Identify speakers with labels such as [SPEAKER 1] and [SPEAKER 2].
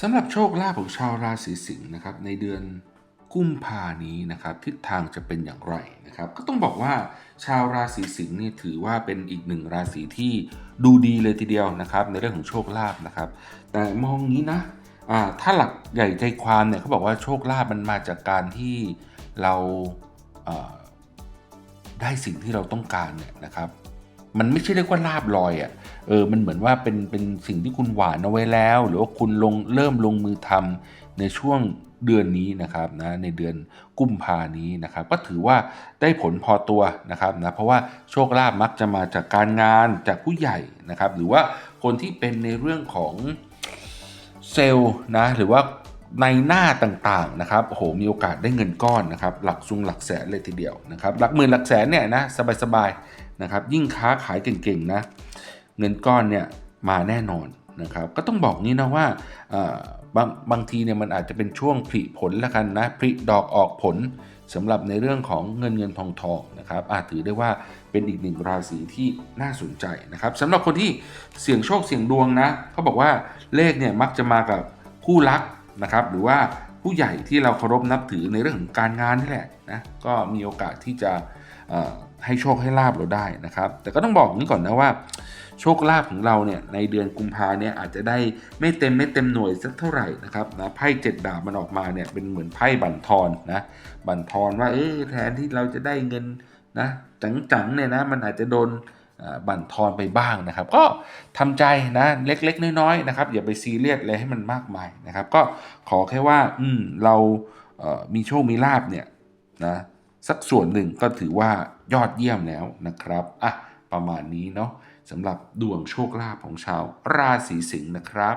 [SPEAKER 1] สำหรับโชคลาภของชาวราศีสิงห์นะครับในเดือนกุมภานี้นะครับทิศทางจะเป็นอย่างไรนะครับก็ต้องบอกว่าชาวราศีสิงห์นี่ถือว่าเป็นอีกหนึ่งราศีที่ดูดีเลยทีเดียวนะครับในเรื่องของโชคลาภนะครับแต่มองงี้นะถ้าหลักใหญ่ใจความเนี่ยเขาบอกว่าโชคลาภมันมาจากการที่เราได้สิ่งที่เราต้องการเนี่ยนะครับ มันไม่ใช่เรียกว่าลาบลอยอะ่ะเออมันเหมือนว่าเป็นเป็นสิ่งที่คุณหวานเอาไว้แล้ว หรือว่าคุณลงเริ่มลงมือทำในช่วงเดือนนี้นะครับนะในเดือนกุมภานี้นะครับ ก็ถือว่าได้ผลพอตัวนะครับนะเพราะว่าโชคลาภมักจะมาจากการงานจากผู้ใหญ่นะครับ หรือว่าคนที่เป็นในเรื่องของเซลล์นะหรือว่าในหน้าต่างๆนะครับโอ้โหมีโอกาสได้เงินก้อนนะครับ หลักซุงหลักแสนเลยทีเดียวนะครับ หลักหมื่นหลักแสนเนี่ยนะสบายๆ นะครับยิ่งค้าขายเก่งๆนะเงินก้อนเนี่ยมาแน่นอนนะครับก็ต้องบอกนี้นะว่าบางบางทีเนี่ยมันอาจจะเป็นช่วงผลิผลแล้วกันนะผลิดอกออกผลสำหรับในเรื่องของเงินเงินทองทองนะครับอาจถือได้ว่าเป็นอีกหนึ่งราศีที่น่าสนใจนะครับสำหรับคนที่เสี่ยงโชคเสี่ยงดวงนะเขาบอกว่าเลขเนี่ยมักจะมากับคู่รักนะครับหรือว่าผู้ใหญ่ที่เราเคารพนับถือในเรื่องของการงานนี่แหละนะก็มีโอกาสที่จะ ให้โชคให้ลาบเราได้นะครับ แต่ก็ต้องบอกนี้ก่อนนะว่า โชคลาภของเราเนี่ยในเดือนกุมภาเนี่ยอาจจะได้ไม่เต็มไม่เต็มหน่วยสักเท่าไหร่นะครับนะไพ่เจ็ดดาบมันออกมาเนี่ยเป็นเหมือนไพ่บั่นทอนนะบั่นทอนว่าเออแทนที่เราจะได้เงินนะจังๆเนี่ยนะมันอาจจะโดนบั่นทอนไปบ้างนะครับ ก็ทำใจนะเล็กๆ น้อยๆนะครับอย่าไปซีเรียสอะไรให้มันมากมายนะครับ ก็ขอแค่ว่าอืมเรามีโชคมีลาบเนี่ยนะ สักส่วนหนึ่งก็ถือว่ายอดเยี่ยมแล้วนะครับอะประมาณนี้เนาะสำหรับดวงโชคลาภของชาวราศีสิงห์นะครับ